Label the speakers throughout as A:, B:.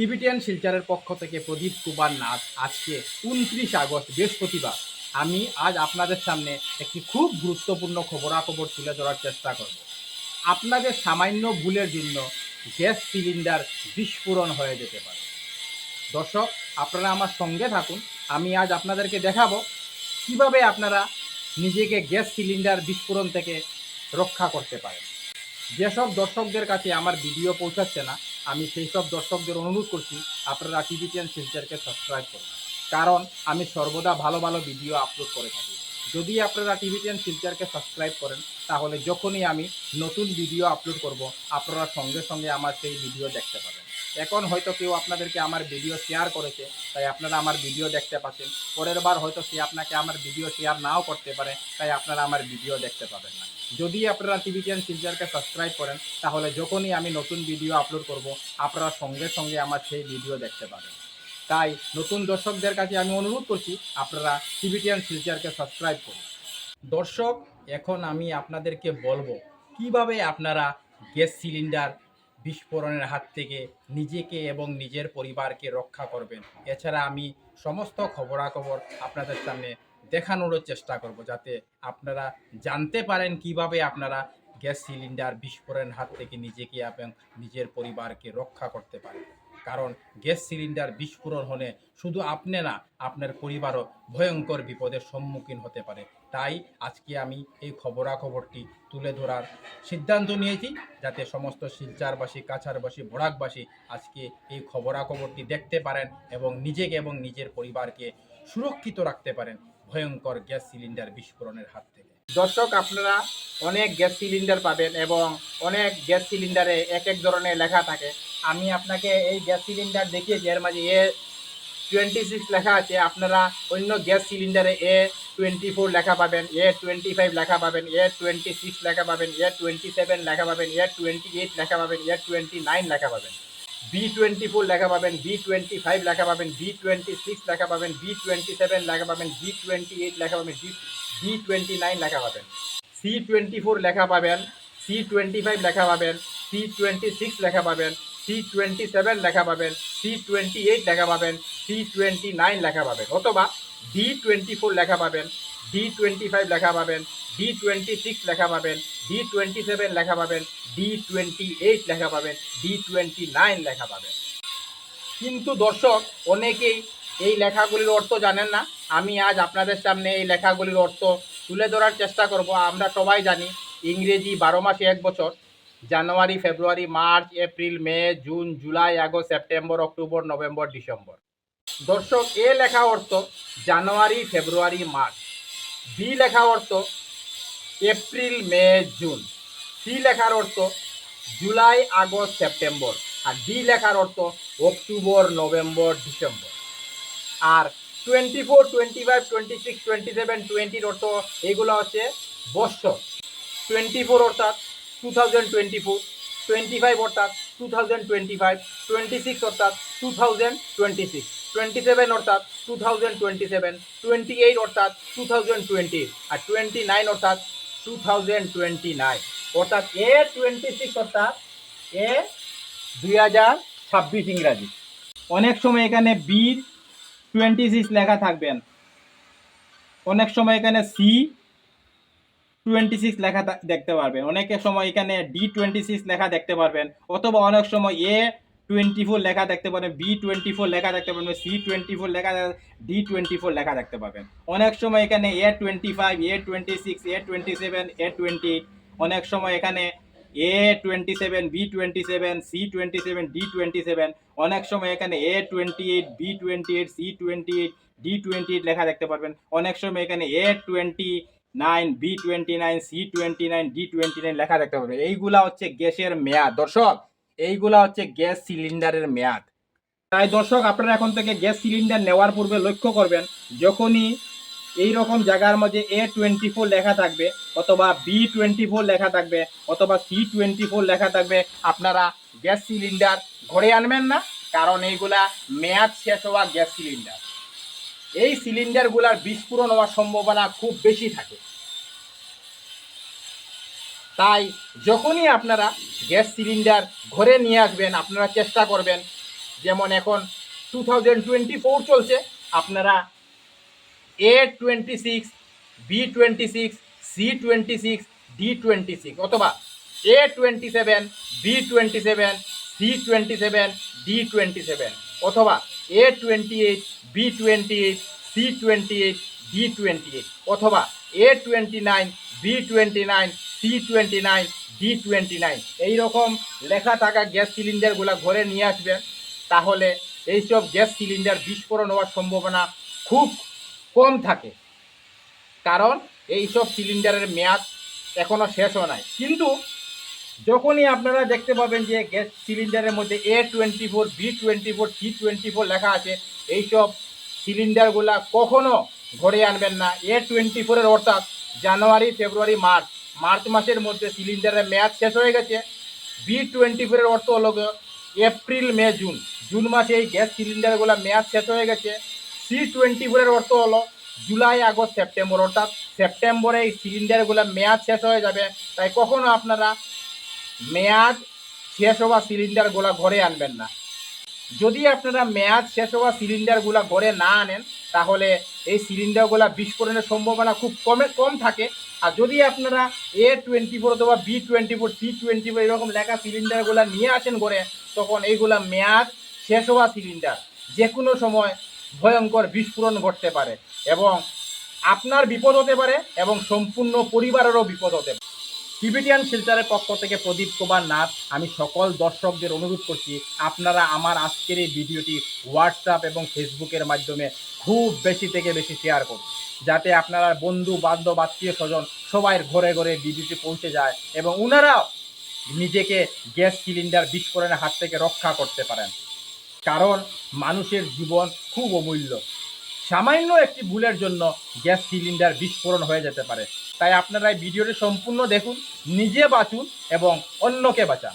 A: Tibetan শিলচারের পক্ষ থেকে প্রদীপ কুমার নাথ আজকে উনত্রিশ আগস্ট, বৃহস্পতিবার। আমি আজ আপনাদের সামনে একটি খুব গুরুত্বপূর্ণ খবরাখবর তুলে ধরার চেষ্টা করব। আপনাদের সামান্য ভুলের জন্য গ্যাস সিলিন্ডার বিস্ফোরণ হয়ে যেতে পারে। দর্শক, আপনারা আমার সঙ্গে থাকুন। আমি আজ আপনাদেরকে দেখাবো কীভাবে আপনারা নিজেকে গ্যাস সিলিন্ডার বিস্ফোরণ থেকে রক্ষা করতে পারেন। যেসব দর্শকদের কাছে আমার ভিডিও পৌঁছাচ্ছে না আমি সেই সব দর্শকদের অনুরোধ করছি, আপনারা টিভিটিএন শিলচারকে সাবস্ক্রাইব করুন। কারণ আমি সর্বদা ভালো ভালো ভিডিও আপলোড করে থাকি। যদি আপনারা টিভিটিএন শিলচারকে সাবস্ক্রাইব করেন, তাহলে যখনই আমি নতুন ভিডিও আপলোড করব, আপনারা সঙ্গে সঙ্গে আমার সেই ভিডিও দেখতে পাবেন। এখন হয়তো কেউ আপনাদেরকে আমার ভিডিও শেয়ার করেছে, তাই আপনারা আমার ভিডিও দেখতে পাচ্ছেন। পরের বার হয়তো সে আপনাকে আমার ভিডিও শেয়ার নাও করতে পারে, তাই আপনারা আমার ভিডিও দেখতে পাবেন না। যদি আপনারা টিভিটিএন সিলচারকে সাবস্ক্রাইব করেন, তাহলে যখনই আমি নতুন ভিডিও আপলোড করব, আপনারা সঙ্গে সঙ্গে আমার সেই ভিডিও দেখতে পাবেন। তাই নতুন দর্শকদের কাছে আমি অনুরোধ করছি, আপনারা টিভিটিএন সিলচারকে সাবস্ক্রাইব করুন। দর্শক, এখন আমি আপনাদেরকে বলব, কীভাবে আপনারা গ্যাস সিলিন্ডার বিস্ফোরণের হাত থেকে নিজেকে এবং নিজের পরিবারকে রক্ষা করবেন। এছাড়া আমি সমস্ত খবরাখবর আপনাদের সামনে দেখানোরও চেষ্টা করব যাতে আপনারা জানতে পারেন কীভাবে আপনারা গ্যাস সিলিন্ডার বিস্ফোরণের হাত থেকে নিজেকে এবং নিজের পরিবারকে রক্ষা করতে পারেন। কারণ গ্যাস সিলিন্ডার বিস্ফোরণ হলে শুধু আপনি না, আপনার পরিবারও ভয়ঙ্কর বিপদের সম্মুখীন হতে পারে। তাই আজকে আমি এই খবরাখবরটি তুলে ধরার সিদ্ধান্ত নিয়েছি যাতে সমস্ত শিলচারবাসী কাছারবাসী ভোড়াকবাসী আজকে এই খবরাখবরটি দেখতে পারেন এবং নিজেকে এবং নিজের পরিবারকে সুরক্ষিত রাখতে পারেন। ভয়ঙ্কর গ্যাস সিলিন্ডার বিস্ফোরণের হাত থেকে। দর্শক, আপনারা অনেক গ্যাস সিলিন্ডার পাবেন এবং অনেক গ্যাস সিলিন্ডারে এক এক ধরনের লেখা থাকে। আমি আপনাকে এই গ্যাস সিলিন্ডার দেখিয়েছি এর মাঝে এ টোয়েন্টি সিক্স লেখা আছে। আপনারা অন্য গ্যাস সিলিন্ডারে এ টোয়েন্টি ফোর লেখা পাবেন, এ টোয়েন্টি ফাইভ লেখা পাবেন, এ টোয়েন্টি সিক্স লেখা পাবেন, এ টোয়েন্টি সেভেন লেখা পাবেন, এ টোয়েন্টি এইট লেখা পাবেন, এ টোয়েন্টি নাইন লেখা পাবেন। বি টোয়েন্টি ফোর লেখা পাবেন বি টোয়েন্টি ফাইভ লেখা পাবেন বি টোয়েন্টি সিক্স লেখা পাবেন বি টোয়েন্টি সেভেন লেখা পাবেন বি টোয়েন্টি এইট লেখা পাবেন বি বি টোয়েন্টি নাইন লেখা পাবেন সি টোয়েন্টি ফোর লেখা পাবেন সি টোয়েন্টি ফাইভ লেখা পাবেন সি টোয়েন্টি সিক্স লেখা পাবেন সি টোয়েন্টি সেভেন লেখা পাবেন সি টোয়েন্টি এইট লেখা পাবেন সি টোয়েন্টি নাইন লেখা পাবেন অথবা ডি টোয়েন্টি ফোর লেখা পাবেন ডি টোয়েন্টি ফাইভ লেখা পাবেন ডি টোয়েন্টি সিক্স লেখা পাবেন ডি টোয়েন্টি সেভেন লেখা পাবেন ডি টোয়েন্টি এইট লেখা পাবেন ডি টোয়েন্টি নাইন লেখা পাবেন। কিন্তু দর্শক, অনেকেই এই লেখাগুলির অর্থ জানেন না। আমি আজ আপনাদের সামনে এই লেখাগুলির অর্থ তুলে ধরার চেষ্টা করব। আমরা সবাই জানি ইংরেজি বারো মাসে এক বছর। January, February, March, April, May, June, July, August, September, October, November, December. দর্শক, এ লেখা অর্থ জানুয়ারি, ফেব্রুয়ারি, মার্চ। বি লেখা অর্থ এপ্রিল, মে, জুন। সি লেখার অর্থ জুলাই আগস্ট সেপ্টেম্বর। আর ডি লেখার অর্থ অক্টোবর, নভেম্বর, ডিসেম্বর। আর twenty four twenty five twenty six twenty seven টোয়েন্টির অর্থ এগুলো হচ্ছে বৎসর। টোয়েন্টি ফোর অর্থাৎ two thousand twenty four twenty five অর্থাৎ two thousand twenty five twenty six অর্থাৎ two thousand twenty six twenty seven অর্থাৎ two thousand twenty seven twenty eight অর্থাৎ টু থাউজেন্ড টোয়েন্টি আর টোয়েন্টি নাইন অর্থাৎ two thousand twenty nine অর্থাৎ A twenty six অর্থাৎ এ দুই হাজার ছাব্বিশ ইংরাজি। অনেক সময় এখানে বি টোয়েন্টি সিক্স লেখা থাকবেন অনেক সময় এখানে সি টোয়েন্টি সিক্স লেখা দেখতে পারবেন। অনেকের সময় এখানে ডি টোয়েন্টি সিক্স লেখা দেখতে পারবেন। অথবা অনেক সময় এ টোয়েন্টি ফোর লেখা দেখতে পারবেন বি টোয়েন্টি ফোর লেখা দেখতে পারবেন সি টোয়েন্টি ফোর লেখা ডি টোয়েন্টি ফোর লেখা দেখতে পাবেন অনেক সময় এখানে A twenty five A twenty six A twenty seven A twenty অনেক সময় এখানে A twenty seven B twenty seven C twenty seven D twenty seven অনেক সময় এখানে A twenty eight B twenty eight C twenty eight D twenty eight লেখা দেখতে পারবেন। অনেক সময় এখানে A twenty nine B twenty nine C twenty nine D twenty nine লেখা দেখতে পারবেন। এইগুলা হচ্ছে গ্যাসের মেয়াদ। দর্শক, এইগুলা হচ্ছে গ্যাস সিলিন্ডারের মেয়াদ। তাই দর্শক, আপনারা এখন থেকে গ্যাস সিলিন্ডার নেওয়ার পূর্বে লক্ষ্য করবেন, যখনই এই রকম জায়গার মধ্যে এ টোয়েন্টি ফোর লেখা থাকবে, অথবা বি টোয়েন্টি ফোর লেখা থাকবে, অথবা সি টোয়েন্টি ফোর লেখা থাকবে। আপনারা গ্যাস সিলিন্ডার ঘরে আনবেন না, কারণ এইগুলা মেয়াদ শেষ হওয়া গ্যাস সিলিন্ডার। এই সিলিন্ডারগুলার বিস্ফোরণ হওয়ার সম্ভাবনা খুব বেশি থাকে। তাই যখনই আপনারা গ্যাস সিলিন্ডার ঘরে নিয়ে আসবেন, আপনারা চেষ্টা করবেন, যেমন এখন টু থাউজেন্ড টোয়েন্টি ফোর চলছে, আপনারা A twenty six B twenty six C twenty six D twenty six অথবা A twenty seven B twenty seven C twenty seven D twenty seven অথবা A twenty eight B twenty eight C twenty eight D twenty eight অথবা A twenty nine B twenty nine C twenty nine D twenty nine এইরকম লেখা থাকা gas সিলিন্ডারগুলো ঘরে নিয়ে আসবেন, তাহলে এইসব গ্যাস সিলিন্ডার বিস্ফোরণ হওয়ার সম্ভাবনা খুব কম থাকে। কারণ এইসব সিলিন্ডারের মেয়াদ এখনও শেষ হয় নাই। কিন্তু যখনই আপনারা দেখতে পাবেন যে গ্যাস সিলিন্ডারের মধ্যে A twenty four B twenty four C twenty four লেখা আছে, এইসব সিলিন্ডারগুলা কখনো ঘরে আনবেন না। এ টোয়েন্টি ফোরের অর্থাৎ জানুয়ারি, ফেব্রুয়ারি, মার্চ। মার্চ মাসের মধ্যে সিলিন্ডারের মেয়াদ শেষ হয়ে গেছে। বি টোয়েন্টি ফোরের অর্থ হলো এপ্রিল মে জুন জুন মাসে এই গ্যাস সিলিন্ডারগুলো মেয়াদ শেষ হয়ে গেছে। সি টোয়েন্টি ফোরের অর্থ হলো জুলাই আগস্ট সেপ্টেম্বর অর্থাৎ সেপ্টেম্বরে এই সিলিন্ডারগুলো মেয়াদ শেষ হয়ে যাবে। তাই কখনো আপনারা মেয়াদ শেষ হওয়া সিলিন্ডারগুলো ঘরে আনবেন না। যদি আপনারা মেয়াদ শেষ হওয়া সিলিন্ডারগুলো ঘরে না আনেন, তাহলে এই সিলিন্ডারগুলো বিস্ফোরণের সম্ভাবনা খুব কমে, কম থাকে। আর যদি আপনারা এ টোয়েন্টি ফোর অথবা B twenty four C twenty four এরকম লেখা সিলিন্ডারগুলো নিয়ে আসেন ঘরে, তখন এইগুলা মেয়াদ শেষ হওয়া সিলিন্ডার যে কোনো সময় ভয়ঙ্কর বিস্ফোরণ ঘটতে পারে এবং আপনার বিপদ হতে পারে এবং সম্পূর্ণ পরিবারেরও বিপদ হতে পারে। টিবিটিয়ান শিলচারের পক্ষ থেকে প্রদীপ কুমার নাথ, আমি সকল দর্শকদের অনুরোধ করছি, আপনারা আমার আজকের এই ভিডিওটি হোয়াটসঅ্যাপ এবং ফেসবুকের মাধ্যমে খুব বেশি থেকে বেশি শেয়ার করুন, যাতে আপনারা বন্ধু, বান্ধব, আত্মীয় স্বজন সবাই ঘরে ঘরে ভিডিওটি পৌঁছে যায় এবং ওনারাও নিজেকে গ্যাস সিলিন্ডার বিস্ফোরণের হাত থেকে রক্ষা করতে পারেন। কারণ মানুষের জীবন খুব অমূল্য। সামান্য একটি ভুলের জন্য গ্যাস সিলিন্ডার বিস্ফোরণ হয়ে যেতে পারে। তাই আপনারা এই ভিডিওটি সম্পূর্ণ দেখুন, নিজে বাঁচুন এবং অন্যকে বাঁচান।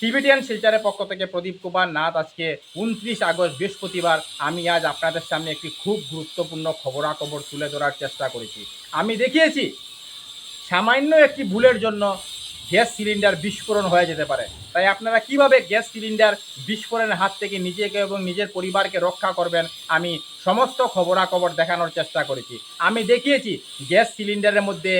A: টিবিটিয়ান শিলচারের পক্ষ থেকে প্রদীপ কুমার নাথ আজকে উনত্রিশ আগস্ট বৃহস্পতিবার। আমি আজ আপনাদের সামনে একটি খুব গুরুত্বপূর্ণ খবরাখবর তুলে ধরার চেষ্টা করেছি। আমি দেখিয়েছি, সামান্য একটি ভুলের জন্য গ্যাস সিলিন্ডার বিস্ফোরণ হয়ে যেতে পারে। তাই আপনারা কীভাবে গ্যাস সিলিন্ডার বিস্ফোরণের হাত থেকে নিজেকে এবং নিজের পরিবারকে রক্ষা করবেন, আমি সমস্ত খবরাখবর দেখানোর চেষ্টা করেছি। আমি দেখিয়েছি, গ্যাস সিলিন্ডারের মধ্যে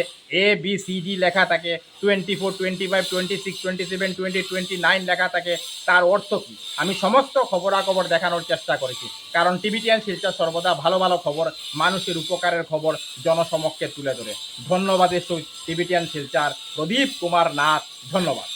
A: এ বি সি ডি লেখা থাকে। Twenty four twenty five twenty six twenty seven twenty twenty nine লেখা থাকে, তার অর্থ কী? আমি সমস্ত খবরাখবর দেখানোর চেষ্টা করেছি, কারণ টিভিটিয়ান শিলচর সর্বদা ভালো ভালো খবর, মানুষের উপকারের খবর জনসমক্ষে তুলে ধরে। ধন্যবাদের সহিত টিভিটিয়ান শিলচার, প্রদীপ কুমার নাথ, ধন্যবাদ।